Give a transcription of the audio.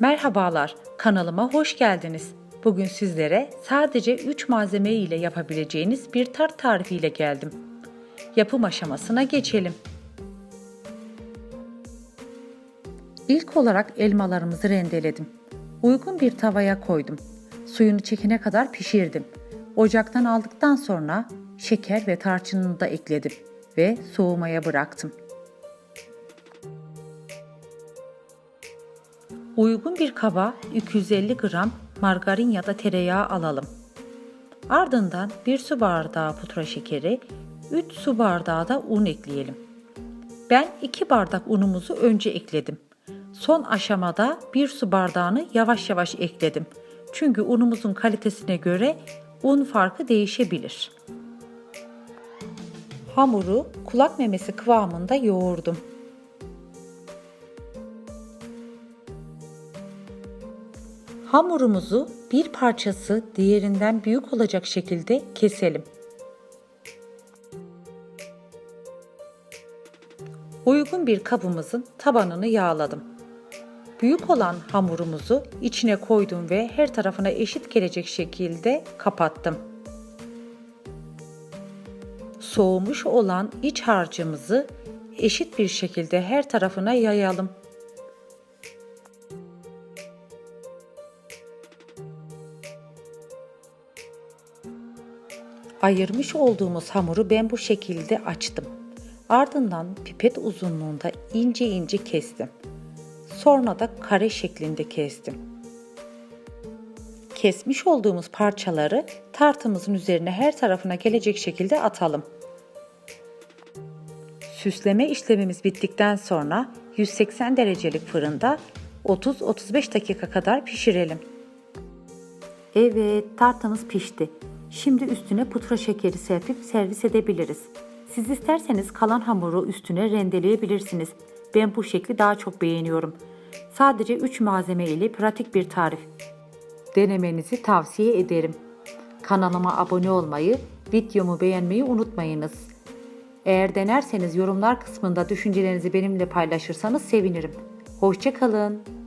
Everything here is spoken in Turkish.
Merhabalar, kanalıma hoş geldiniz. Bugün sizlere sadece 3 malzeme ile yapabileceğiniz bir tart tarifiyle geldim. Yapım aşamasına geçelim. İlk olarak elmalarımızı rendeledim. Uygun bir tavaya koydum. Suyunu çekene kadar pişirdim. Ocaktan aldıktan sonra şeker ve tarçınını da ekledim ve soğumaya bıraktım. Uygun bir kaba 250 gram margarin ya da tereyağı alalım. Ardından 1 su bardağı pudra şekeri, 3 su bardağı da un ekleyelim. Ben 2 bardak unumuzu önce ekledim. Son aşamada 1 su bardağını yavaş yavaş ekledim. Çünkü unumuzun kalitesine göre un farkı değişebilir. Hamuru kulak memesi kıvamında yoğurdum. Hamurumuzu bir parçası diğerinden büyük olacak şekilde keselim. Uygun bir kabımızın tabanını yağladım. Büyük olan hamurumuzu içine koydum ve her tarafına eşit gelecek şekilde kapattım. Soğumuş olan iç harcımızı eşit bir şekilde her tarafına yayalım. Ayırmış olduğumuz hamuru ben bu şekilde açtım. Ardından pipet uzunluğunda ince ince kestim. Sonra da kare şeklinde kestim. Kesmiş olduğumuz parçaları tartımızın üzerine her tarafına gelecek şekilde atalım. Süsleme işlemimiz bittikten sonra 180 derecelik fırında 30-35 dakika kadar pişirelim. Evet, tartımız pişti. Şimdi üstüne pudra şekeri serpip servis edebiliriz. Siz isterseniz kalan hamuru üstüne rendeleyebilirsiniz. Ben bu şekli daha çok beğeniyorum. Sadece 3 malzeme ile pratik bir tarif. Denemenizi tavsiye ederim. Kanalıma abone olmayı, videomu beğenmeyi unutmayınız. Eğer denerseniz yorumlar kısmında düşüncelerinizi benimle paylaşırsanız sevinirim. Hoşçakalın.